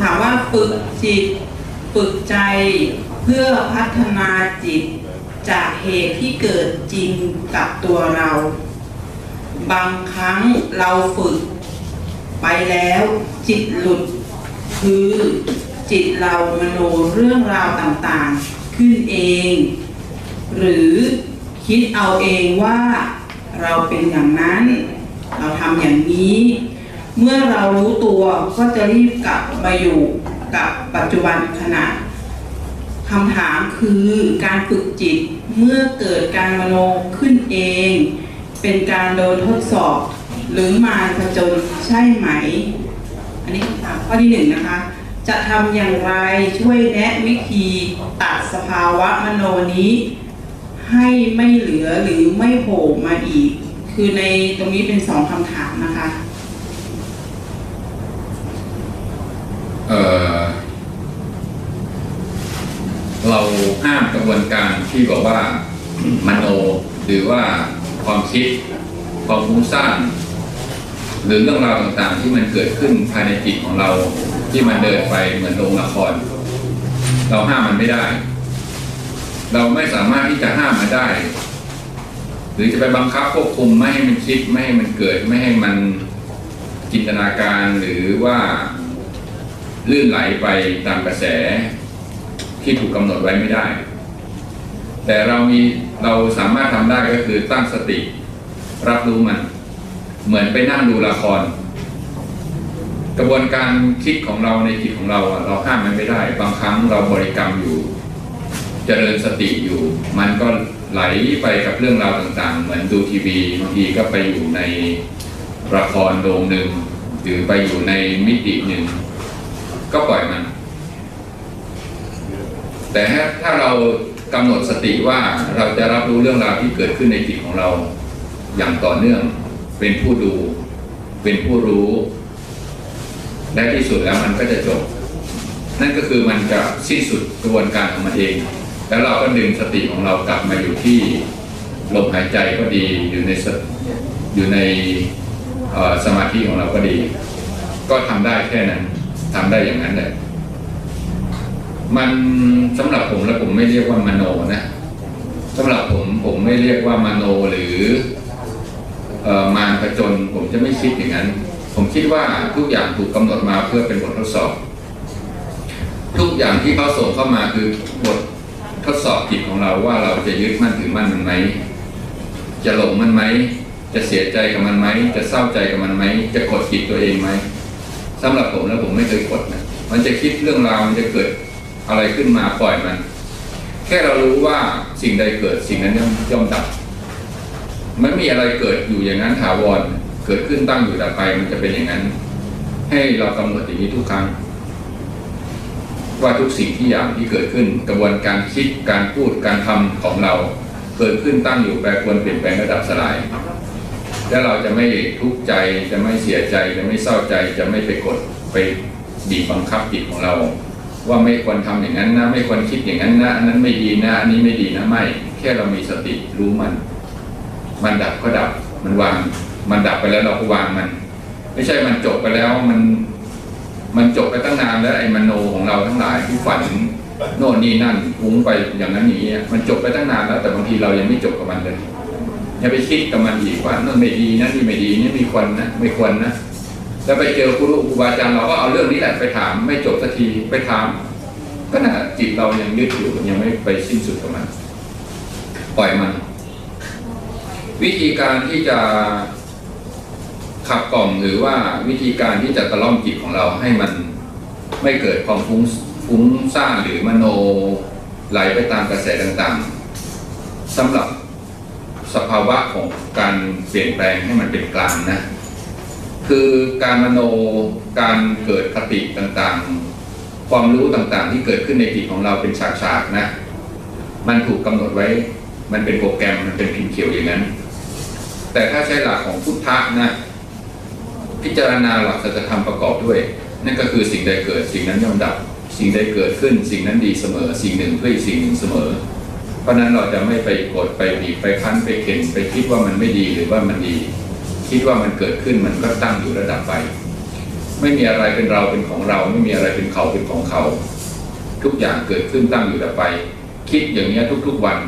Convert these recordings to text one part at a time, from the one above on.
ถามว่าฝึกจิต ฝึกใจเพื่อพัฒนาจิตจากเหตุที่เกิดจริงกับตัวเรา บางครั้งเราฝึกไปแล้วจิตหลุด คือจิตเรามโนเรื่องราวต่างๆ ขึ้นเอง หรือคิดเอาเองว่าเราเป็นอย่างนั้น เราทำอย่างนี้ เมื่อเรารู้ตัวก็จะรีบกลับมาอยู่กับปัจจุบันขณะคำถามคือการฝึกจิตเมื่อเกิดการมโนขึ้นเอง เป็นการโดนทดสอบ หรือมารผจญใช่ไหม อันนี้คำถามข้อที่หนึ่งนะคะ จะทำอย่างไรช่วยแนะวิธีตัดสภาวะมโนนี้ ให้ไม่เหลือหรือไม่โผล่มาอีก คือในตรงนี้เป็นสองคำถามนะคะ เเราห้ามกระบวนการที่บอกว่ามโนหรือว่าความคิดความฟุ้งซ่านหรือเรื่องราวต่างๆ ที่มันเกิดขึ้นภายในจิตของเราที่มันเดินไปเหมือนโรงละคร เราห้ามมันไม่ได้ เราไม่สามารถที่จะห้ามมันได้ หรือจะไปบังคับควบคุมไม่ให้มันคิดไม่ให้มันเกิด ไม่ให้มันจินตนาการหรือว่า ลื่นไหลไปตามกระแสที่ถูกกำหนดไว้ไม่ได้ แต่เรามีเราสามารถทำได้ก็คือตั้งสติ รับรู้มัน เหมือนไปนั่งดูละคร กระบวนการคิดของเราในจิตของเราเราห้ามมันไม่ได้ บางครั้งเราบริกรรมอยู่เจริญสติอยู่ มันก็ไหลไปกับเรื่องราวต่างๆ เหมือนดูทีวีบางทีก็ไปอยู่ในละครโรงหนึ่งหรือไปอยู่ในมิติหนึ่ง ก็ปล่อยมัน แต่ถ้าเรากำหนดสติว่าเราจะรับรู้เรื่องราวที่เกิดขึ้นในจิตของเราอย่างต่อเนื่อง เป็นผู้ดู เป็นผู้รู้ และที่สุดแล้วมันก็จะจบ นั่นก็คือมันจะสิ้นสุดกระบวนการของมันเอง แล้วเราก็ดึงสติของเรากลับมาอยู่ที่ลมหายใจก็ดีอยู่ในอยู่ในสมาธิของเราก็ดี ก็ทำได้แค่นั้น ทำได้อย่างนั้นแหละมันสำหรับผมแล้วผมไม่เรียกว่ามโนนะสำหรับผมผมไม่เรียกว่ามโนหรืออมารผจญผมจะไม่คิดอย่างนั้น ผมคิดว่าทุกอย่างถูกกำหนดมาเพื่อเป็นบททดสอบ ทุกอย่างที่เขาส่งเข้ามาคือบททดสอบจิตของเราว่าเราจะยึดมั่นถือมั่นมันไหมจะหลงมันไหมจะเสียใจกับมันไหมจะเศร้าใจกับมันไหมจะกดจิตตัวเองไหม สำหรับผมแล้วผมไม่เคยกดนะมันจะคิดเรื่องราวมันจะเกิดอะไรขึ้นมาปล่อยมัน แค่เรารู้ว่าสิ่งใดเกิดสิ่งนั้นย่อมย่อมดับไม่มีอะไรเกิดอยู่อย่างนั้นถาวรเกิดขึ้นตั้งอยู่ดับไป มันจะเป็นอย่างนั้น ให้เรากำหนดอย่างนี้ทุกครั้ง ว่าทุกสิ่งที่อย่างที่เกิดขึ้น กระบวนการคิดการพูดการทำของเรา เกิดขึ้นตั้งอยู่แปรปรวนเปลี่ยนแปลงระดับสลาย และเราจะไม่ทุกข์ใจจะไม่เสียใจจะไม่เศร้าใจจะไม่ไปกดไปบีบบังคับจิตของเรา ว่าไม่ควรทำอย่างนั้นนะไม่ควรคิดอย่างนั้นนะอันนั้นไม่ดีนะอันนี้ไม่ดีนะไม่ แค่เรามีสติรู้มัน มันดับก็ดับมันวาง มันดับไปแล้วเราก็วางมัน ไม่ใช่มันจบไปแล้วมัน มันจบไปตั้งนานแล้วไอ้มโนของเราทั้งหลายที่ฝันโน่นนี่นั่นฟุ้งไปอย่างนั้นอย่างนี้มันจบไปตั้งนานแล้ว แต่บางทีเรายังไม่จบกับมันเลย อย่าไปคิดกับมันอีกว่านั่นไม่ดีนะนี่ไม่ดีนี่ไม่ควรนะไม่ควรนะแล้วไปเจอครูครูบาอาจารย์เราก็เอาเรื่องนี้แหละไปถามไม่จบสักทีไปถาม ก็น่ะจิตเรายังยึดอยู่ยังไม่ไปสิ้นสุดกับมัน ปล่อยมัน วิธีการที่จะขับกล่อมหรือว่าวิธีการที่จะตะล่อมจิตของเราให้มันไม่เกิดความฟุ้งฟุ้งซ่านหรือมโนไหลไปตามกระแสต่างๆสำหรับ สภาวะของการเปลี่ยนแปลงให้มันเป็นกลางนะ คือการมโนการเกิดคติต่างๆ ความรู้ต่างๆ ที่เกิดขึ้นในจิตของเราเป็นฉากๆนะ มันถูกกำหนดไว้ มันเป็นโปรแกรมมันเป็นพิมพ์เขียวอย่างนั้น แต่ถ้าใช้หลักของพุทธะนะพิจารณาหลักสัจธรรมประกอบด้วย นั่นก็คือสิ่งใดเกิดสิ่งนั้นย่อมดับ สิ่งใดเกิดขึ้น สิ่งนั้นดีเสมอ สิ่งหนึ่งเพื่ออีกสิ่งหนึ่งเสมอ เพราะนั้นเราจะไม่ไปกดไปบีบไปคั้นไปเข็นไปคิดว่ามันไม่ดีหรือว่ามันดี คิดว่ามันเกิดขึ้นมันก็ตั้งอยู่ระดับไป ไม่มีอะไรเป็นเราเป็นของเรา ไม่มีอะไรเป็นเขาเป็นของเขา ทุกอย่างเกิดขึ้นตั้งอยู่ระดับไป คิดอย่างนี้ทุกๆวัน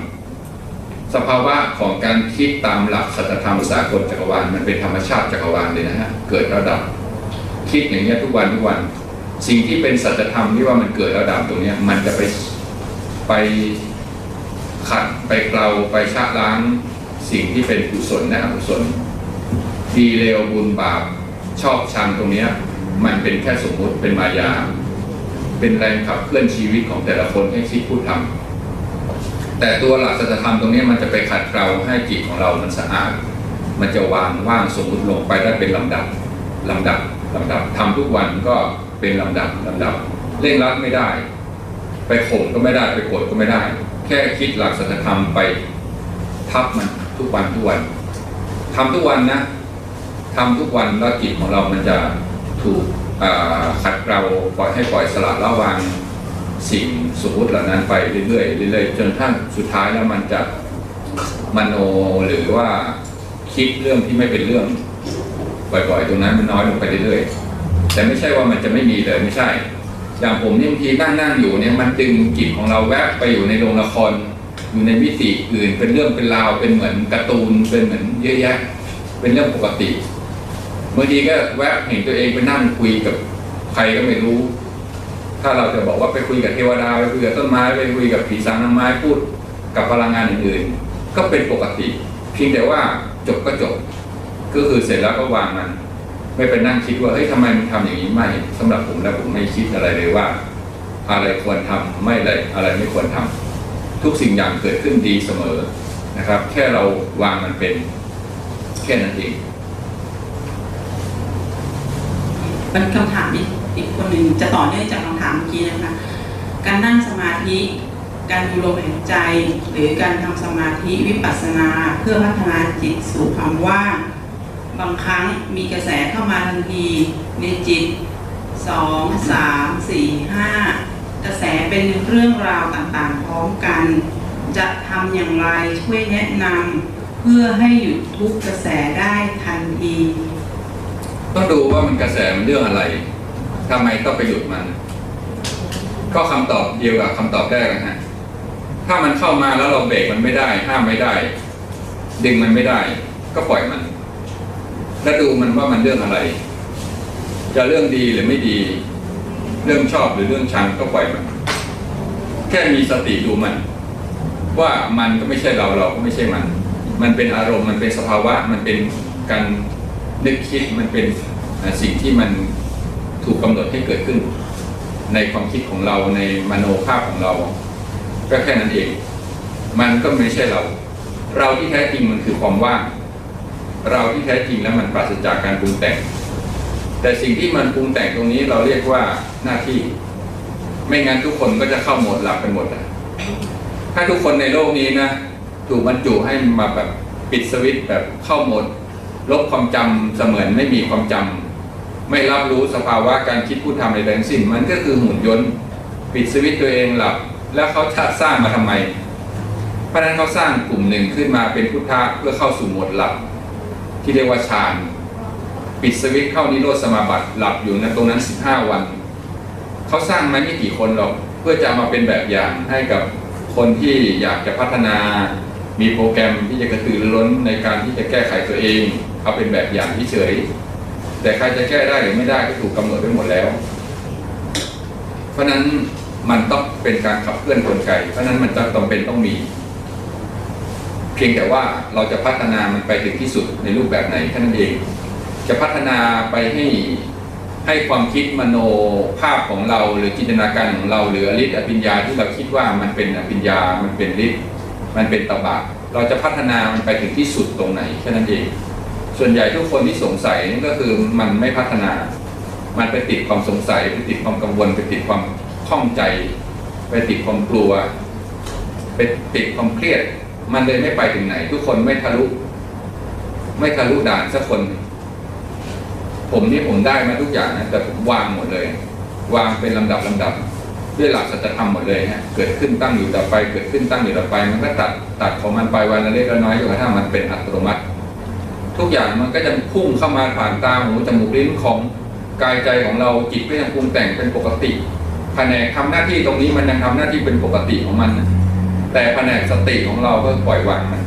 สภาวะของการคิดตามหลักสัจธรรมสากลจักรวาลมันเป็นธรรมชาติจักรวาลเลยนะฮะเกิดแล้วดับ คิดอย่างนี้ทุกวันทุกวัน สิ่งที่เป็นสัจธรรมที่ว่ามันเกิดแล้วดับตรงนี้มันจะไปไป ขัดไปเกลาไปชะล้างสิ่งที่เป็นกุศลและอกุศลดีเลวบุญบาปชอบชังตรงนี้มันเป็นแค่สมมุติเป็นมายา เป็นแรงขับเคลื่อนชีวิตของแต่ละคนให้คิดพูดทำแต่ตัวหลักสัจธรรมตรงนี้มันจะไปขัดเกลาให้จิตของเรามันสะอาด มันจะวางว่างสมมุติลงไปได้เป็นลำดับลำดับลำดับทำทุกวันก็เป็นลำดับลำดับเร่งรัดไม่ได้ ไปข่มก็ไม่ได้ไปกดก็ไม่ได้ แค่คิดหลักสัจธรรมไปทับมันทุกวันทุกวันทำทุกวันนะทำทุกวันแล้วจิตของเรามันจะถูกขัดเกลาปล่อยให้ปล่อยสละละวางสิ่งสมมติเหล่านั้นไปเรื่อยๆเรื่อยๆจนท่านสุดท้ายแล้วมันจะมโนหรือว่าคิดเรื่องที่ไม่เป็นเรื่องบ่อยๆ ตรงนั้นมันน้อยลงไปเรื่อยๆ แต่ไม่ใช่ว่ามันจะไม่มีเลยไม่ใช่ อย่างผมเนี่ยบางทีนั่งนั่งอยู่เนี่ยมันดึงจิตของเราแวบไปอยู่ในโรงละคร อยู่ในมิติอื่น เป็นเรื่องเป็นราวเป็นเหมือนการ์ตูนเป็นเหมือนเยอะแยะ เป็นเรื่องปกติบางทีก็แวบเห็นตัวเองไปนั่งคุยกับใครก็ไม่รู้ ถ้าเราจะบอกว่าไปคุยกับเทวดาไปคุยกับต้นไม้ไปคุยกับผีสางนางไม้พูดกับพลังงานอื่นๆก็เป็นปกติ เพียงแต่ว่าจบก็จบ ก็คือเสร็จแล้วก็วางมัน ไม่ไปนั่งคิดว่าเฮ้ยทำไมมันทำอย่างนี้ไม่สำหรับผมแล้วผมไม่คิดอะไรเลยว่า อะไรควรทำไม่อะไรอะไรไม่ควรทำทุกสิ่งอย่างเกิดขึ้นดีเสมอนะครับ แค่เราวางมันเป็นแค่นั้นเองเป็นคำถามอีกอีกคนหนึ่งจะต่อเนื่องจากคำถามเมื่อกี้นะคะการนั่งสมาธิ การดูลมหายใจ หรือการทำสมาธิวิปัสสนาเพื่อพัฒนาจิตสู่ความว่าง บางครั้งมีกระแสเข้ามาทันทีในจิตสองสามสี่ห้ากระแสเป็นเรื่องราวต่างๆ พร้อมกัน จะทำอย่างไรช่วยแนะนำเพื่อให้หยุดทุกกระแสได้ทันทีต้องดูว่ามันกระแสมันเรื่องอะไรทำไมต้องไปหยุดมัน ก็คำตอบเดียวกับคำตอบแรกนะฮะถ้ามันเข้ามาแล้วเราเบรกมันไม่ได้ ห้ามไม่ได้ ดึงมันไม่ได้ ก็ปล่อยมัน แล้วดูมันว่ามันเรื่องอะไร จะเรื่องดีหรือไม่ดี เรื่องชอบหรือเรื่องชังก็ปล่อยมัน แค่มีสติดูมัน ว่ามันก็ไม่ใช่เราเราก็ไม่ใช่มัน มันเป็นอารมณ์มันเป็นสภาวะ มันเป็นการนึกคิดมันเป็นสิ่งที่มันถูกกำหนดให้เกิดขึ้น ในความคิดของเราในมโนภาพของเรา ก็แค่นั้นเอง มันก็ไม่ใช่เรา เราที่แท้จริงมันคือความว่าง เราที่แท้จริงแล้วมันปราศจากการปรุงแต่ง แต่สิ่งที่มันปรุงแต่งตรงนี้เราเรียกว่าหน้าที่ ไม่งั้นทุกคนก็จะเข้าโหมดหลับกันหมดอะถ้าทุกคนในโลกนี้นะถูกบรรจุให้มาแบบปิดสวิตช์แบบเข้าโหมด ลบความจำเสมือนไม่มีความจำไม่รับรู้สภาวะการคิดพูดทำในแรงสิ้นมันก็คือหุ่นยนต์ปิดสวิตช์ตัวเองหลับ แล้วเขาชาสร้างมาทำไม เพราะฉะนั้นเขาสร้างกลุ่มหนึ่งขึ้นมาเป็นพุทธะเพื่อเข้าสู่โหมดหลับ ที่เรียกว่าฌานปิดสวิตเข้านิโรธสมาบัติหลับอยู่ในตรงนั้น 15 วัน เขาสร้างมาไม่กี่คนหรอก เพื่อจะมาเป็นแบบอย่างให้กับคนที่อยากจะพัฒนา มีโปรแกรมที่จะกระตือรือร้นในการที่จะแก้ไขตัวเองเอาเป็นแบบอย่างที่เฉย แต่ใครจะแก้ได้หรือไม่ได้ก็ถูกกำหนดไว้หมดแล้ว เพราะฉะนั้นมันต้องเป็นการขับเคลื่อนกลไก เพราะฉะนั้นมันจะต้องเป็นต้องมี เพียงแต่ว่าเราจะพัฒนามันไปถึงที่สุดในรูปแบบไหนแค่นั้นเอง จะพัฒนาไปให้ให้ความคิดมโนภาพของเรา หรือจินตนาการของเราหรืออริษอภิญญาที่เราคิดว่ามันเป็นอภิญญา มันเป็นฤทธิ์มันเป็นตบะเราจะพัฒนามันไปถึงที่สุดตรงไหนแค่นั้นเอง ส่วนใหญ่ทุกคนที่สงสัยนี่ก็คือมันไม่พัฒนา มันไปติดความสงสัยไปติดความกังวลไปติดความข้องใจ ไปติดความกลัว ไปติดความเครียด มันเลยไม่ไปถึงไหน ทุกคนไม่ทะลุ ไม่ทะลุด่านสักคน ผมนี่ผมได้มาทุกอย่างนะแต่ผมวางหมดเลย วางเป็นลำดับลำดับ ด้วยหลักสัจธรรมหมดเลยฮะเกิดขึ้นตั้งอยู่ต่อไป เกิดขึ้นตั้งอยู่ต่อไป มันก็ตัดตัดของมันไปวันละเล็กละน้อยจนกระทั่งมันเป็นอัตโนมัติ ทุกอย่างมันก็จะพุ่งเข้ามาผ่านตาหูจมูกลิ้นของกายใจของเราจิตก็ยังปรุงแต่งเป็นปกติแผนกทำหน้าที่ตรงนี้มันยังทำหน้าที่เป็นปกติของมันนะ แต่แผนกสติของเราก็ปล่อยวางมัน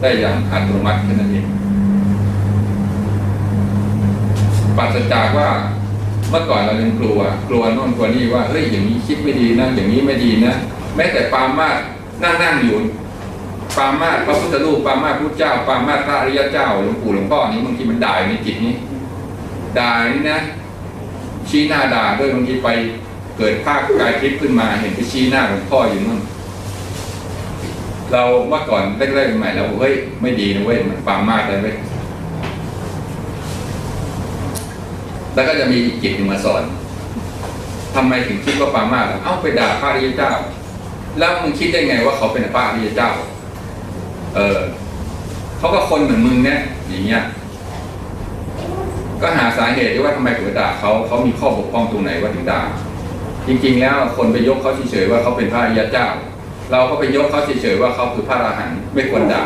ได้อย่างอัตโนมัติแค่นั้นเองปราศจากว่าเมื่อก่อนเรายังกลัว กลัวโน่นกลัวนี่ว่าเฮ้ยอย่างนี้คิดไม่ดีนะอย่างนี้ไม่ดีนะแม้แต่ปามาสนั่งนั่งอยู่ปามาสพระพุทธรูปปามาสพุทธเจ้าปามาสพระอริยเจ้าหลวงปู่หลวงพ่อนี้บางทีมันด่าในจิตนี้ด่านี่นะ ชี้หน้าด่าด้วยบางทีไปเกิดภาพกายคลิปขึ้นมาเห็นไปชี้หน้าหลวงพ่ออยู่นั่น เราเมื่อก่อนแรกๆใหม่เราบอกเฮ้ยไม่ดีนะเว้ยมันปามาสเลยเว้ยแล้วก็จะมีอีกจิตหนึ่งมาสอนทำไมถึงคิดว่าปามาสเอ้าไปด่าพระอริยเจ้า แล้วมึงคิดได้ไงว่าเขาเป็นพระอริยเจ้า เออเขาก็คนเหมือนมึงเนี่ยอย่างเงี้ย ก็หาสาเหตุที่ว่าทำไมถึงด่าเขาเขามีข้อบกพร่องตรงไหนว่าถึงด่า จริง ๆ แล้วคนไปยกเขาเฉยๆว่าเขาเป็นพระอริยเจ้า เราก็ไปยกเขาเฉยๆว่าเขาคือพระอรหันต์ไม่ควรด่า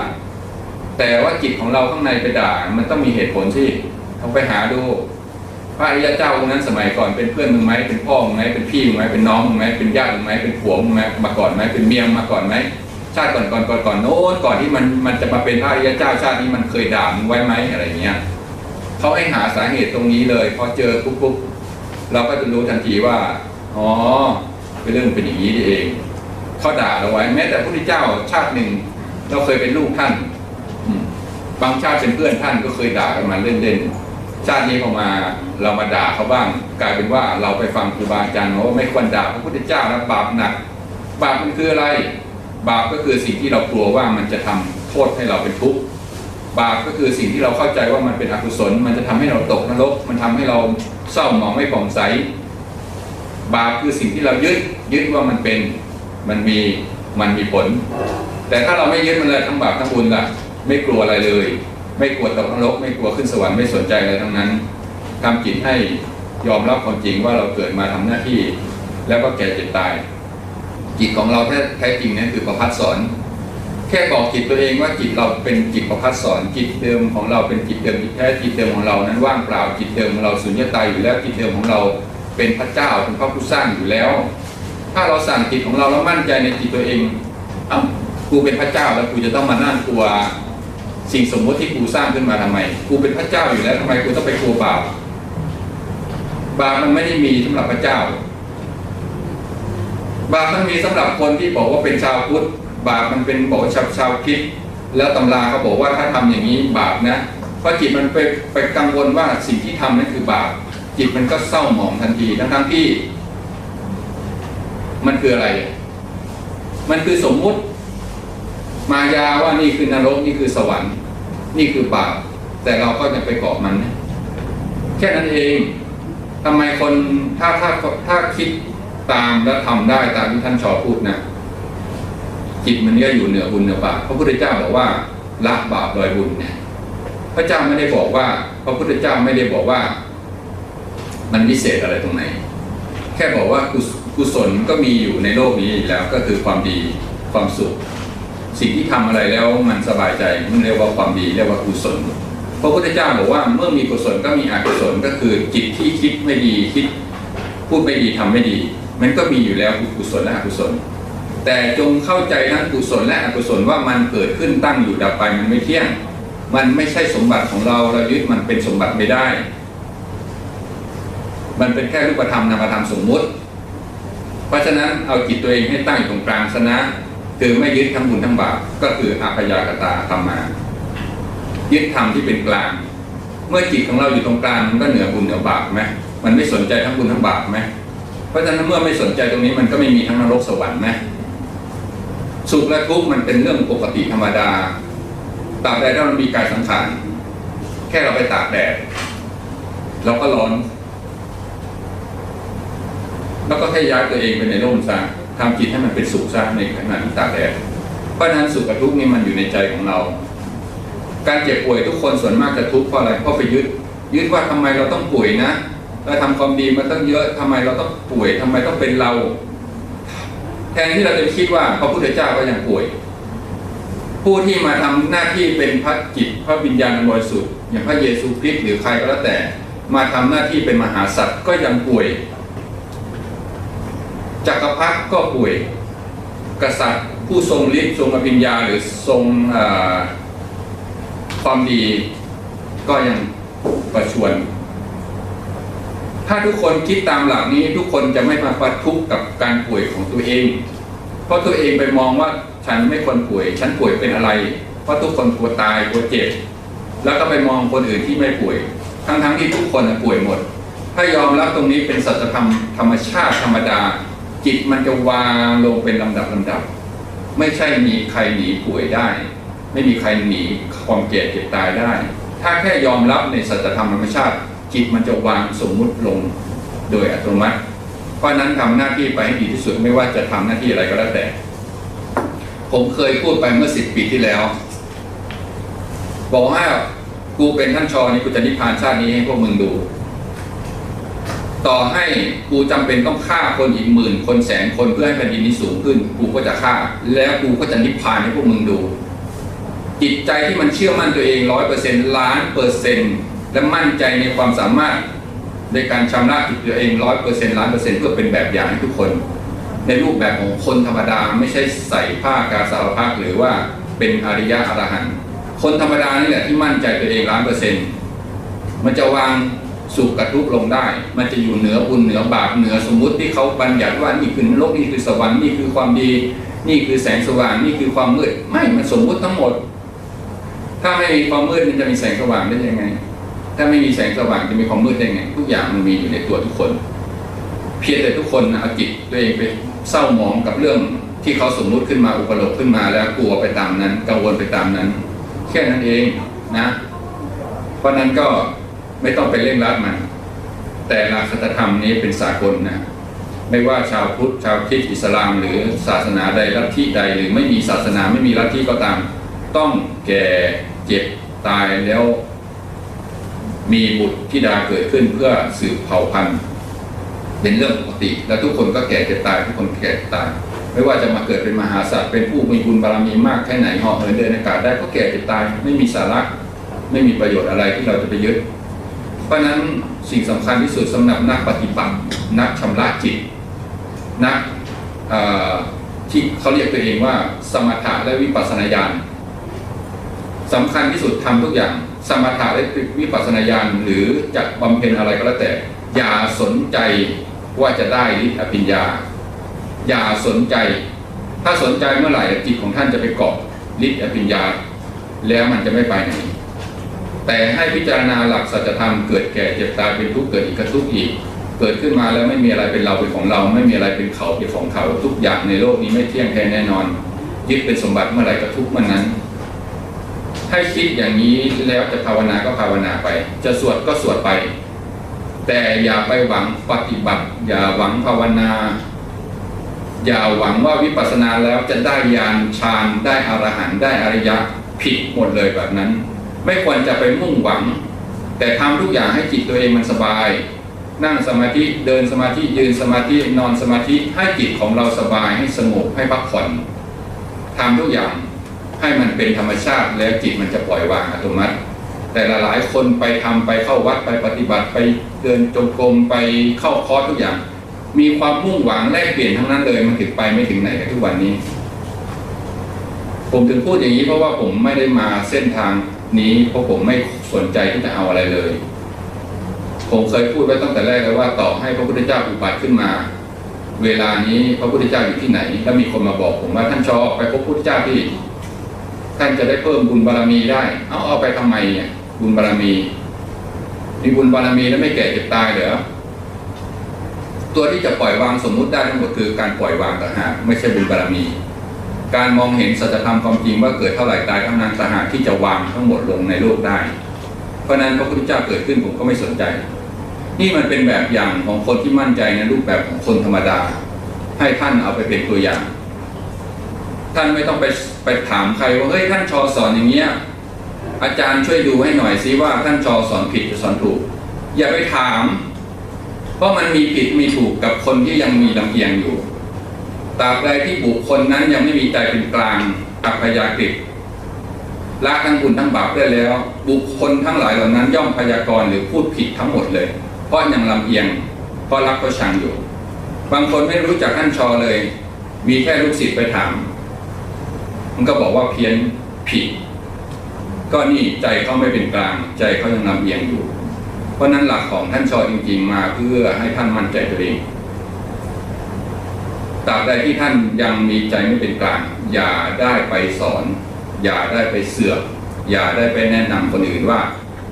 แต่ว่าจิตของเราข้างในไปด่า มันต้องมีเหตุผลที่ต้องไปหาดูพระอริยเจ้าองค์นั้นสมัยก่อนเป็นเพื่อนมึงไหมเป็นพ่อมึงไหมเป็นพี่มึงไหมเป็นน้องมึงไหมเป็นญาติมึงไหมเป็นผัวมึงไหมมาก่อนไหมเป็นเมียมาก่อนไหมชาติก่อนก่อนก่อนก่อนโน้นก่อนที่มันมันจะมาเป็นพระอริยเจ้าชาตินี้มันเคยด่ามึงไว้ไหมอะไรเงี้ยเขาให้หาสาเหตุตรงนี้เลยพอเจอปุ๊บปุ๊บเราก็จะรู้ทันทีว่าอ๋อเป็นเรื่องเป็นอย่างนี้เอง เขาด่าเราไว้ แม้แต่พระพุทธเจ้าชาติหนึ่ง เราเคยเป็นลูกท่านบางชาติเป็นเพื่อนท่านก็เคยด่ากันมาเล่นๆชาตินี้พอมาเรามาด่าเขาบ้าง กลายเป็นว่าเราไปฟังครูบาอาจารย์ว่าไม่ควรด่าพระพุทธเจ้านะบาปหนัก บาปมันคืออะไร บาปก็คือสิ่งที่เรากลัวว่ามันจะทำโทษให้เราเป็นทุกข์บาปก็คือสิ่งที่เราเข้าใจว่ามันเป็นอกุศล มันจะทำให้เราตกนรก มันทำให้เราเศร้าหมองไม่ผ่องใส บาปคือสิ่งที่เรายึดยึดว่ามันเป็น มันมีมันมีผล แต่ถ้าเราไม่ยึดมันเลยทั้งบาปทั้งบุญล่ะ ไม่กลัวอะไรเลย ไม่กลัวตกนรกไม่กลัวขึ้นสวรรค์ไม่สนใจอะไรทั้งนั้นทำจิตให้ยอมรับความจริงว่าเราเกิดมาทำหน้าที่ แล้วก็แก่เจ็บตาย จิตของเราแท้แท้จริงเนี่ยคือประพัดสอน แค่บอกจิตตัวเองว่าจิตเราเป็นจิตประพัดสอนจิตเดิมของเราเป็นจิตเดิมจิตแท้จิตเดิมของเรานั้นว่างเปล่าจิตเดิมของเราสุญญตาอยู่แล้วจิตเดิมของเราเป็นพระเจ้าเป็นพระผู้สร้างอยู่แล้ว ถ้าเราสั่งจิตของเราแล้วมั่นใจในจิตตัวเองเอ้ากูเป็นพระเจ้าแล้วกูจะต้องมานั่งกลัว สิ่งสมมติที่กูสร้างขึ้นมาทำไม กูเป็นพระเจ้าอยู่แล้วทำไมกูต้องไปกลัวบาปบาปมันไม่ได้มีสำหรับพระเจ้า บาปมันมีสำหรับคนที่บอกว่าเป็นชาวพุทธบาปมันเป็นบอกว่าชาวชาวคริดแล้วตำราเขาบอกว่าถ้าทำอย่างนี้บาปนะเพราะจิตมันไปไปกังวลว่าสิ่งที่ทำนั้นคือบาปจิตมันก็เศร้าหมองทันทีทั้งทั้งที่ มันคืออะไร มันคือสมมุติ มายาว่านี่คือนรกนี่คือสวรรค์ นี่คือบาปแต่เราก็ยังไปเกาะมัน แค่นั้นเองทำไมคนถ้าถ้าถ้าคิดตามและทำได้ตามที่ท่านชอพูดนะจิตมันก็อยู่เหนือบุญเหนือบาปพระพุทธเจ้าบอกว่าละบาปลอยบุญเนี่ยพระเจ้าไม่ได้บอกว่า พระพุทธเจ้าไม่ได้บอกว่า มันพิเศษอะไรตรงไหน แค่บอกว่า กุศลก็มีอยู่ในโลกนี้แล้วก็คือความดีความสุข สิ่งที่ทำอะไรแล้วมันสบายใจมันเรียกว่าความดีเรียกว่ากุศลพระพุทธเจ้าบอกว่าเมื่อมีกุศลก็มีอกุศลก็คือจิตที่คิดไม่ดีคิดพูดไม่ดีทำไม่ดี มันก็มีอยู่แล้วกุศลและอกุศล แต่จงเข้าใจทั้งกุศลและอกุศลว่ามันเกิดขึ้นตั้งอยู่ดับไปมันไม่เที่ยง มันไม่ใช่สมบัติของเราเรายึดมันเป็นสมบัติไม่ได้ มันเป็นแค่รูปธรรมนามธรรมสมมุติ เพราะฉะนั้นเอาจิตตัวเองให้ตั้งอยู่ตรงกลางซะนะ คือไม่ยึดทั้งบุญทั้งบาปก็คืออาพยากตาธรรมา ยึดธรรมที่เป็นกลาง เมื่อจิตของเราอยู่ตรงกลางมันก็เหนือบุญเหนือบาปไหมมันไม่สนใจทั้งบุญทั้งบาปไหมเพราะฉะนั้นเมื่อไม่สนใจตรงนี้มันก็ไม่มีทั้งนรกสวรรค์ไหมสุขและทุกข์มันเป็นเรื่องปกติธรรมดาตราบใดที่มันมีกายสังขารแค่เราไปตากแดดเราก็ร้อน แล้วก็ให้ย้ายตัวเองไปในร่มซะทำจิตให้มันเป็นสุขซะในขณะที่ตากแดดเพราะนั้นสุขกับทุกข์นี่มันอยู่ในใจของเรา การเจ็บป่วยทุกคนส่วนมากจะทุกข์เพราะอะไรเพราะไปยึดยึดว่าทำไมเราต้องป่วยนะเราทำความดีมาตั้งเยอะทำไมเราต้องป่วยทำไมต้องเป็นเรา แทนที่เราจะคิดว่าพระพุทธเจ้าก็ยังป่วย ผู้ที่มาทำหน้าที่เป็นพระจิตพระวิญญาณบริสุทธิ์อย่างพระเยซูคริสต์หรือใครก็แล้วแต่ มาทำหน้าที่เป็นมหาสัตว์ก็ยังป่วย จักรพรรดิก็ป่วย กษัตริย์ผู้ทรงฤทธิ์ทรงอภิญญาหรือทรงความดีก็ยังประชวรถ้าทุกคนคิดตามหลักนี้ทุกคนจะไม่มาปัดทุกข์กับการป่วยของตัวเอง เพราะตัวเองไปมองว่าฉันไม่ควรป่วย ฉันป่วยเป็นอะไร เพราะทุกคนกลัวตายกลัวเจ็บ แล้วก็ไปมองคนอื่นที่ไม่ป่วย ทั้งๆที่ทุกคนป่วยหมด ถ้ายอมรับตรงนี้เป็นสัจธรรมธรรมชาติธรรมดา จิตมันจะวางลงเป็นลำดับลำดับ ไม่ใช่มีใครหนีป่วยได้ ไม่มีใครหนีความเจ็บเจ็บตายได้ ถ้าแค่ยอมรับในสัจธรรมธรรมชาติ จิตมันจะวางสมมุติลงโดยอัตโนมัติ เพราะนั้นทำหน้าที่ไปให้ดีที่สุดไม่ว่าจะทำหน้าที่อะไรก็แล้วแต่ ผมเคยพูดไปเมื่อสิบปีที่แล้ว บอกว่ากูเป็นท่านชอนี่กูจะนิพพานชาตินี้ให้พวกมึงดู ต่อให้กูจำเป็นต้องฆ่าคนอีกหมื่น คนแสนคนเพื่อให้แผ่นดินนี้สูงขึ้น กูก็จะฆ่า แล้วกูก็จะนิพพานให้พวกมึงดู จิตใจที่มันเชื่อมั่นตัวเองร้อยเปอร์เซ็นต์ล้านเปอร์เซ็นต์และมั่นใจในความสามารถในการชำระจิตตัวเองร้อยเปอร์เซ็นต์ล้านเปอร์เซ็นต์เพื่อเป็นแบบอย่างให้ทุกคน ในรูปแบบของคนธรรมดาไม่ใช่ใส่ผ้ากาสาวพักหรือว่าเป็นอริยะอรหันต์คนธรรมดานี่แหละที่มั่นใจตัวเองล้านเปอร์เซ็นต์มันจะวาง สุขกับทุกข์ลงได้ มันจะอยู่เหนือบุญเหนือบาปเหนือสมมุติที่เขาบัญญัติว่านี่คือนรกนี่คือสวรรค์นี่คือความดี นี่คือแสงสว่างนี่คือความมืด ไม่มันสมมุติทั้งหมด ถ้าไม่มีความมืดมันจะมีแสงสว่างได้ยังไง ถ้าไม่มีแสงสว่างจะมีความมืดได้ไง ทุกอย่างมันมีอยู่ในตัวทุกคน เพียงแต่ทุกคนนะเอาจิตตัวเองไปเศร้าหมองกับเรื่องที่เขาสมมุติขึ้นมาอุปโลกขึ้นมาแล้วกลัวไปตามนั้น กังวลไปตามนั้น แค่นั้นเองนะ เพราะนั้นก็ ไม่ต้องไปเร่งรัดมัน แต่หลักสัจธรรมนี้เป็นสากลนะ ไม่ว่าชาวพุทธชาวคริสต์อิสลาม หรือศาสนาใดลัทธิใด หรือไม่มีศาสนาไม่มีลัทธิก็ตาม ต้องแก่เจ็บตายแล้วมีบุตรธิดาเกิดขึ้นเพื่อสืบเผ่าพันธุ์เป็นเรื่องปกติ แล้วทุกคนก็แก่เจ็บตาย ทุกคนแก่ตาย ไม่ว่าจะมาเกิดเป็นมหาสัตว์เป็นผู้มีบุญบารมีมากแค่ไหนเหาะเหินเดินอากาศได้ก็แก่เจ็บตายไม่มีสาระไม่มีประโยชน์อะไรที่เราจะไปยึด เพราะนั้นสิ่งสำคัญที่สุดสำหรับนักปฏิบัติ นักชำระจิต นักที่เขาเรียกตัวเองว่าสมถะและวิปัสสนาญาณสำคัญที่สุดทำทุกอย่างสมถะและวิปัสสนาญาณหรือจะบำเพ็ญอะไรก็แล้วแต่ อย่าสนใจว่าจะได้ฤทธิ์อภิญญา อย่าสนใจ ถ้าสนใจเมื่อไหร่จิตของท่านจะไปเกาะฤทธิ์อภิญญา แล้วมันจะไม่ไปไหน แต่ให้พิจารณาหลักสัจธรรมเกิดแก่เจ็บตายเป็นทุกข์เกิดอีกกระทุกข์อีก เกิดขึ้นมาแล้วไม่มีอะไรเป็นเราเป็นของเรา ไม่มีอะไรเป็นเขาเป็นของเขาทุกอย่างในโลกนี้ไม่เที่ยงแท้แน่นอน ยึดเป็นสมบัติเมื่อไหร่ก็ทุกข์เมื่อนั้นให้คิดอย่างนี้แล้วจะภาวนาก็ภาวนาไป จะสวดก็สวดไป แต่อย่าไปหวังปฏิบัติ อย่าหวังภาวนา อย่าหวังว่าวิปัสสนาแล้วจะได้ญาณฌานได้อรหันต์ได้อริยะผิดหมดเลยแบบนั้น ไม่ควรจะไปมุ่งหวัง แต่ทำทุกอย่างให้จิตตัวเองมันสบาย นั่งสมาธิเดินสมาธิยืนสมาธินอนสมาธิให้จิตของเราสบายให้สงบให้พักผ่อนทำทุกอย่างให้มันเป็นธรรมชาติแล้วจิตมันจะปล่อยวางอัตโนมัติ แต่หลายๆคนไปทำไปเข้าวัดไปปฏิบัติไปเดินจงกรมไปเข้าคอร์สทุกอย่าง มีความมุ่งหวังแลกเปลี่ยนทั้งนั้นเลยมันถึงไปไม่ถึงไหนกันทุกวันนี้ ผมถึงพูดอย่างนี้เพราะว่าผมไม่ได้มาเส้นทาง นี้เพราะผมไม่สนใจที่จะเอาอะไรเลย ผมเคยพูดไว้ตั้งแต่แรกแล้วว่าต่อให้พระพุทธเจ้าอุบัติขึ้นมา เวลานี้พระพุทธเจ้าอยู่ที่ไหน แล้วมีคนมาบอกผมว่าท่านชอบไปพบพระพุทธเจ้าที่ท่านจะได้เพิ่มบุญบารมีได้ เอาเอาไปทำไมเนี่ยบุญบารมี มีบุญบารมีแล้วไม่แก่เจ็บตายเหรอตัวที่จะปล่อยวางสมมุติได้ทั้งหมดคือการปล่อยวางต่างหากไม่ใช่บุญบารมี การมองเห็นสัจธรรมความจริงว่าเกิดเท่าไหร่ตายเท่านั้นต่างหากที่จะวางทั้งหมดลงในโลกได้ เพราะฉะนั้นพระพุทธเจ้าเกิดขึ้นผมก็ไม่สนใจ นี่มันเป็นแบบอย่างของคนที่มั่นใจในรูปแบบของคนธรรมดา ให้ท่านเอาไปเป็นตัวอย่าง ท่านไม่ต้องไปไปถามใครว่าเฮ้ยท่านชอสอนอย่างเงี้ยอาจารย์ช่วยดูให้หน่อยซิว่าท่านชอสอนผิดหรือสอนถูก อย่าไปถาม เพราะมันมีผิดมีถูกกับคนที่ยังมีลำเอียงอยู่ ตราบใดที่บุคคลนั้นยังไม่มีใจเป็นกลางอัพยากฤิละทั้งบุญทั้งบาปได้แล้ว บุคคลทั้งหลายเหล่านั้น ย่อมพยากรณ์หรือพูดผิดทั้งหมดเลย เพราะยังลำเอียง เพราะรักก็ชังอยู่ บางคนไม่รู้จักท่านชอเลย มีแค่ลูกศิษย์ไปถาม มันก็บอกว่าเพี้ยนผิด ก็นี่ใจเขาไม่เป็นกลาง ใจเขายังลำเอียงอยู่ เพราะฉะนั้นหลักของท่านชอจริง ๆ มาเพื่อให้ท่านมั่นใจตัวเอง ตราบใดที่ท่านยังมีใจไม่เป็นกลาง อย่าได้ไปสอน อย่าได้ไปเสือกอย่าได้ไปแนะนำคนอื่นว่า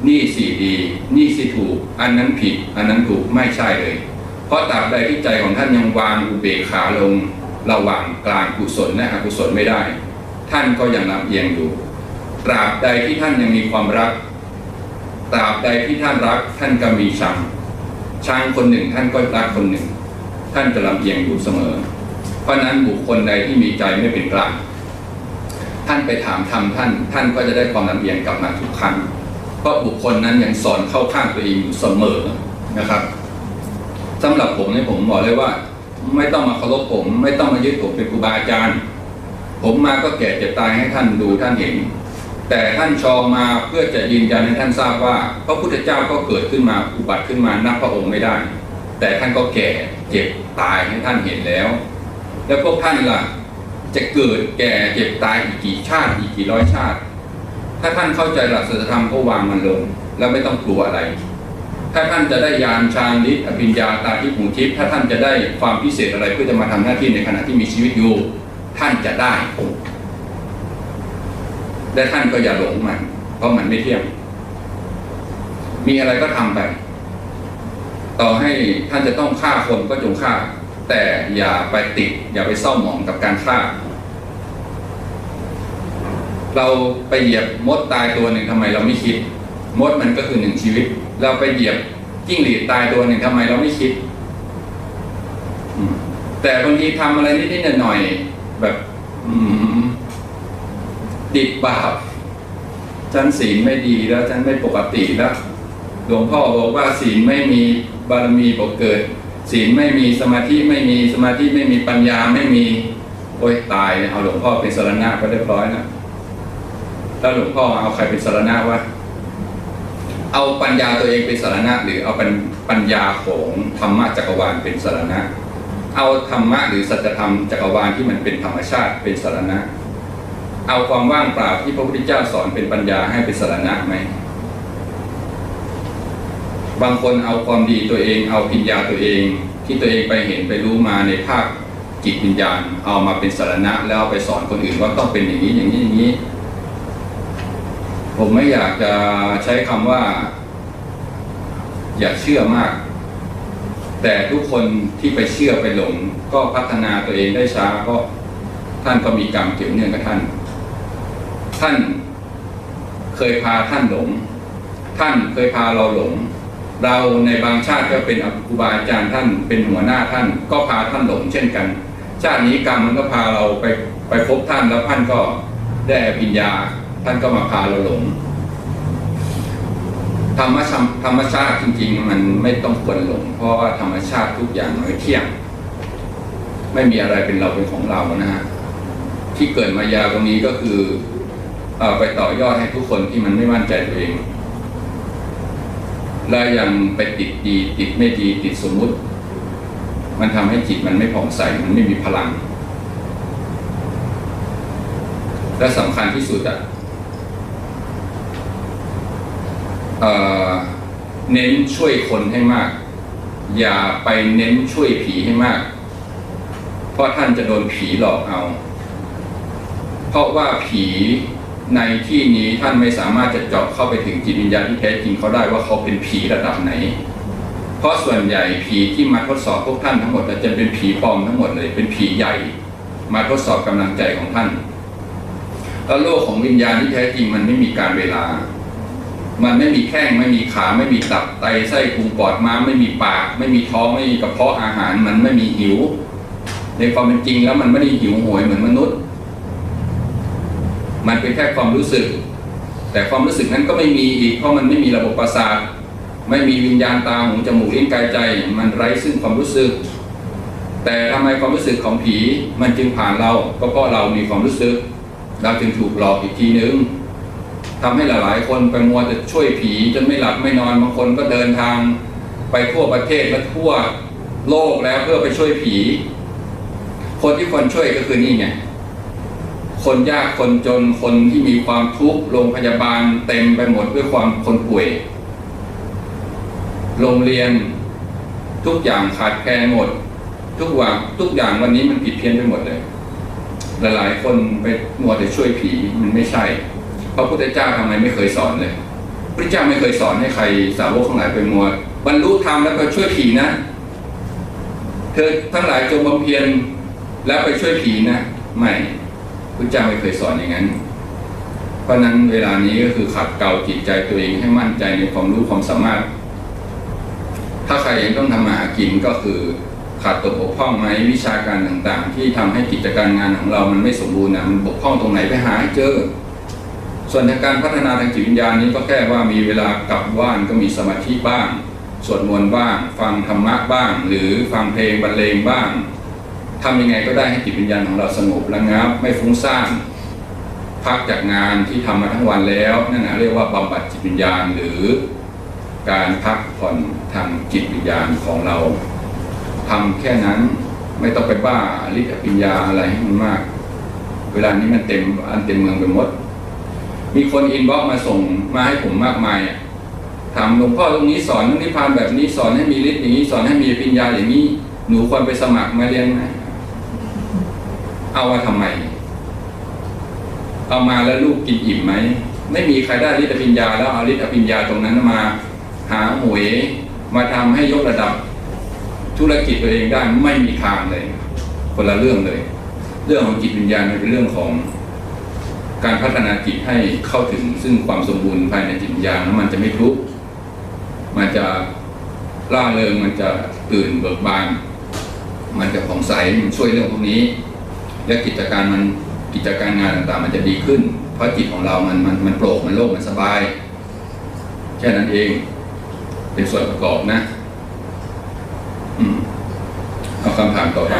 นี่สิดี นี่สิถูก อันนั้นผิด อันนั้นถูกไม่ใช่เลย เพราะตราบใดที่ใจของท่านยังวางอุเบกขาลง ระหว่างกลางกุศลและอกุศลไม่ได้ ท่านก็ยังลำเอียงอยู่ ตราบใดที่ท่านยังมีความรัก ตราบใดที่ท่านรัก ท่านก็มีชังชังคนหนึ่ง ท่านก็รักคนหนึ่ง ท่านจะลำเอียงอยู่เสมอ เพราะนั้นบุคคลใดที่มีใจไม่เป็นกลางท่านไปถามธรรมท่าน ท่านก็จะได้ความลำเอียงกลับมาทุกครั้งเพราะบุคคลนั้นยังสอนเข้าข้างตัวเองอยู่เสมอนะครับสำหรับผมเนี่ยผมบอกเลยว่า ไม่ต้องมาเคารพผม ไม่ต้องมายึดผมเป็นครูบาอาจารย์ ผมมาก็แก่เจ็บตายให้ท่านดูท่านเห็นแต่ท่านชอมาเพื่อจะยืนยันให้ท่านทราบว่าพระพุทธเจ้าก็เกิดขึ้นมาอุบัติขึ้นมานับพระองค์ไม่ได้ แต่ท่านก็แก่เจ็บตายให้ท่านเห็นแล้ว แล้วพวกท่านล่ะจะเกิดแก่เจ็บตายอีกกี่ชาติอีกกี่ร้อยชาติ ถ้าท่านเข้าใจหลักศีลธรรมก็วางมันลง แล้วไม่ต้องกลัวอะไร ถ้าท่านจะได้ยานชาญฤทธิ์อภิญญาตาทิพย์หูทิพย์ถ้าท่านจะได้ความพิเศษอะไรเพื่อจะมาทำหน้าที่ในขณะที่มีชีวิตอยู่ ท่านจะได้และท่านก็อย่าหลงมัน เพราะมันไม่เที่ยง มีอะไรก็ทำไป ต่อให้ท่านจะต้องฆ่าคนก็จงฆ่า แต่อย่าไปติด อย่าไปเศร้าหมองกับการฆ่า เราไปเหยียบมดตายตัวหนึ่งทำไมเราไม่คิด มดมันก็คือหนึ่งชีวิต เราไปเหยียบจิ้งหรีดตายตัวหนึ่งทำไมเราไม่คิด แต่บางทีทำอะไรนิดๆหน่อยๆแบบติดบาปฉันศีลไม่ดีแล้วฉันไม่ปกติแล้วหลวงพ่อบอกว่าศีลไม่มีบารมีบอกเกิด ศีลไม่มีสมาธิไม่มีสมาธิไม่มีปัญญาไม่มีโอ้ยตายเนี่ยเอาหลวงพ่อเป็นสารณะก็เรียบร้อยนะแล้วหลวงพ่อเอาใครเป็นสารณะวะเอาปัญญาตัวเองเป็นสารณะ หรือเอาปัญปัญญาของธรรมะจักรวาลเป็นสารณะ เอาธรรมะหรือสัจธรรมจักรวาลที่มันเป็นธรรมชาติเป็นสารณะ เอาความว่างเปล่าที่พระพุทธเจ้าสอนเป็นปัญญาให้เป็นสารณะไหม บางคนเอาความดีตัวเอง เอาปัญญาตัวเอง ที่ตัวเองไปเห็นไปรู้มาในภาคจิตวิญญาณ เอามาเป็นสารณะแล้วไปสอนคนอื่นว่าต้องเป็นอย่างนี้อย่างนี้อย่างนี้ ผมไม่อยากจะใช้คำว่า อย่าเชื่อมาก แต่ทุกคนที่ไปเชื่อไปหลง ก็พัฒนาตัวเองได้ช้าเพราะท่านก็มีกรรมเกี่ยวเนื่องกับท่าน ท่านเคยพาท่านหลง ท่านเคยพาเราหลง เราในบางชาติก็เป็นครูบาอาจารย์ท่านเป็นหัวหน้าท่านก็พาท่านหลงเช่นกัน ชาตินี้กรรมมันก็พาเราไปไปพบท่านแล้วท่านก็ได้อภิญญาท่านก็มาพาเราหลงธรรมชาติธรรมชาติจริง ๆ มันไม่ต้องควรหลง เพราะว่าธรรมชาติทุกอย่างมันไม่เที่ยง ไม่มีอะไรเป็นเราเป็นของเรานะฮะที่เกิดมายาตรงนี้ก็คืออไปต่อยอดให้ทุกคนที่มันไม่มั่นใจตัวเอง และยังไปติดดีติดไม่ดีติดสมมุติ มันทำให้จิตมันไม่ผ่องใสมันไม่มีพลัง และสำคัญที่สุดอะเอ่อเน้นช่วยคนให้มาก อย่าไปเน้นช่วยผีให้มาก เพราะท่านจะโดนผีหลอกเอา เพราะว่าผี ในที่นี้ท่านไม่สามารถจะเจาะเข้าไปถึงจิตวิญญาณที่แท้จริงเขาได้ว่าเขาเป็นผีระดับไหน เพราะส่วนใหญ่ผีที่มาทดสอบพวกท่านทั้งหมดจะเป็นผีปลอมทั้งหมดเลย เป็นผีใหญ่ มาทดสอบกำลังใจของท่านแล้วโลกของวิญญาณที่แท้จริงมันไม่มีการเวลา มันไม่มีแข้งไม่มีขาไม่มีตับไตไส้พุงปอดม้ามไม่มีปาก ไม่มีท้องไม่มีกระเพาะอาหาร มันไม่มีหิว ในความเป็นจริงแล้วมันไม่ได้หิวโหยเหมือนมนุษย์ มันเป็นแค่ความรู้สึก แต่ความรู้สึกนั้นก็ไม่มีอีกเพราะมันไม่มีระบบประสาทไม่มีวิญญาณตาหูจมูกลิ้นกายใจ มันไร้ซึ่งความรู้สึก แต่ทำไมความรู้สึกของผีมันจึงผ่านเราก็เพราะเรามีความรู้สึก เราจึงถูกหลอกอีกทีนึงทำให้หลายๆ คนไปมัวจะช่วยผีจนไม่หลับไม่นอนบางคนก็เดินทาง ไปทั่วประเทศและทั่วโลกแล้วเพื่อไปช่วยผี คนที่คนช่วยก็คือนี่ไง คนยากคนจนคนที่มีความทุกข์โรงพยาบาลเต็มไปหมดด้วยความคนป่วย โรงเรียนทุกอย่างขาดแคลนหมด ทุกอย่างทุกอย่างวันนี้มันผิดเพี้ยนไปหมดเลย หลายๆ คนไปมัวแต่ช่วยผีมันไม่ใช่พระพุทธเจ้าทำไมไม่เคยสอนเลยพระเจ้าไม่เคยสอนให้ใครสาวกทั้งหลายไปมัวบรรลุธรรมแล้วไปช่วยผีนะ เธอทั้งหลายจงบำเพ็ญแล้วไปช่วยผีนะ ไม่ พระเจ้าไม่เคยสอนอย่างนั้น เพราะนั้นเวลานี้ก็คือขัดเกลาจิตใจตัวเองให้มั่นใจในความรู้ความสามารถ ถ้าใครยังต้องทำมาหากินก็คือขาดตกบกพร่องไหมวิชาการต่างๆ ที่ทำให้กิจการงานของเรามันไม่สมบูรณ์นะมันบกพร่องตรงไหนไปหาให้เจอ ส่วนในการพัฒนาทางจิตวิญญาณนี้ก็แค่ว่ามีเวลากลับบ้านก็มีสมาธิบ้างสวดมนต์บ้าง ฟังธรรมะบ้าง หรือฟังเพลงบรรเลงบ้าง ทำยังไงก็ได้ให้จิตวิญญาณของเราสงบระงับ ไม่ฟุ้งซ่านพักจากงานที่ทำมาทั้งวันแล้วนั่นนะเรียกว่าบำบัดจิตวิญญาณหรือการพักผ่อนทางจิตวิญญาณของเราทำแค่นั้นไม่ต้องไปบ้าอริยปัญญาอะไรให้มันมาก เวลานี้มันเต็มอันเต็มเมืองไปหมด มีคนอินบ็อกมาส่งมาให้ผมมากมายถามหลวงพ่อตรงนี้สอนนิพพานแบบนี้สอนให้มีฤทธิ์อย่างนี้สอนให้มีปัญญาอย่างนี้หนูควรไปสมัครมาเรียนไหม เอามาทำไม เอามาแล้วลูกกินอิ่มไหม ไม่มีใครได้ฤทธิ์อภิญญาแล้วเอาฤทธิ์อภิญญาตรงนั้นมา หาหวยมาทำให้ยกระดับ ธุรกิจตัวเองได้ไม่มีทางเลย คนละเรื่องเลย เรื่องของจิตวิญญาณเป็นเรื่องของการพัฒนาจิตให้เข้าถึงซึ่งความสมบูรณ์ภายในจิตวิญญาณแล้วมันจะไม่ทุกข์มันจะล่าเริงมันจะตื่นเบิกบาน มันจะผ่องใสมันช่วยเรื่องพวกนี้ และกิจการมันกิจการงานต่างๆ มันจะดีขึ้น เพราะจิตของเรามันมันมันโปร่งมันโล่งมันสบาย แค่นั้นเอง เป็นส่วนประกอบนะ อืมเอาคำถามต่อไป